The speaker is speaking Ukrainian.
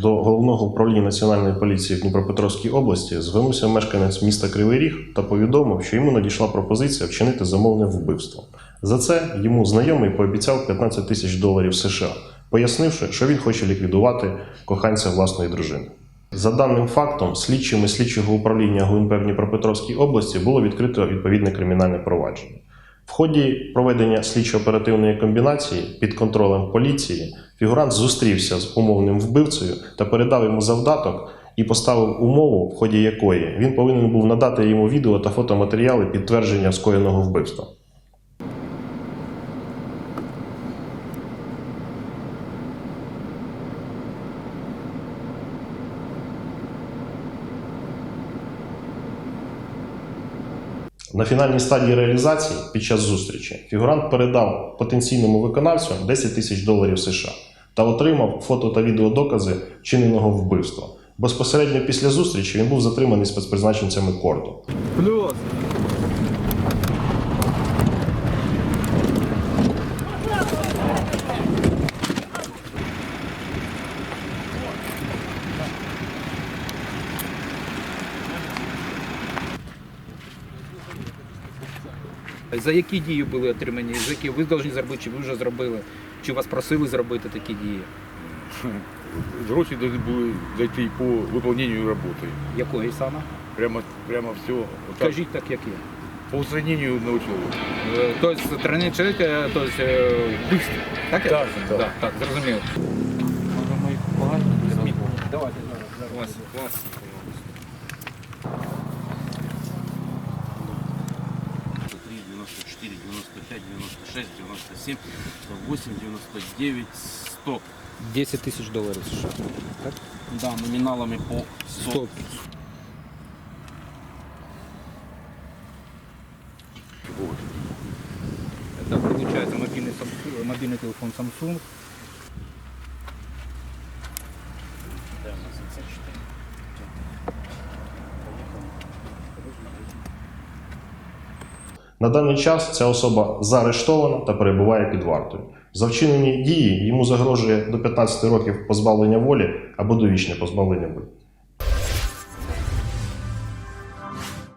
до головного управління національної поліції в Дніпропетровській області звернувся мешканець міста Кривий Ріг та повідомив, що йому надійшла пропозиція вчинити замовне вбивство. За це йому знайомий пообіцяв 15 тисяч доларів США, пояснивши, що він хоче ліквідувати коханця власної дружини. За даним фактом, слідчими слідчого управління ГУНП в Дніпропетровській області було відкрито відповідне кримінальне провадження. В ході проведення слідчо-оперативної комбінації під контролем поліції фігурант зустрівся з умовним вбивцею та передав йому завдаток і поставив умову, в ході якої він повинен був надати йому відео та фотоматеріали підтвердження скоєного вбивства. На фінальній стадії реалізації під час зустрічі фігурант передав потенційному виконавцю 10 тисяч доларів США та отримав фото та відеодокази чиненого вбивства. Безпосередньо після зустрічі він був затриманий спецпризначенцями корду. Плюс. За які дії були отримані? За які ви повинні зробити, чи ви вже зробили? Чи вас просили зробити такі дії? Гроші должны були зайти по выполнению роботи. Якої саме? Прямо, прямо все. Вот так, Кажіть так, як є. по устранению одного человека. Е, Тобто тренер чоловіка, тобто е, вбивство. Так, я Так, розумію? так. так, так, зрозуміло. Давайте, вас, вас. 95, 96, 97, 108, 99, 100. 10 тисяч доларів США. Так? Да, номиналами по 100. 100. Так, виходить, мобільний, Samsung- мобільний телефон Samsung. На даний час ця особа заарештована та перебуває під вартою. За вчинені дії йому загрожує до 15 років позбавлення волі або довічне позбавлення волі.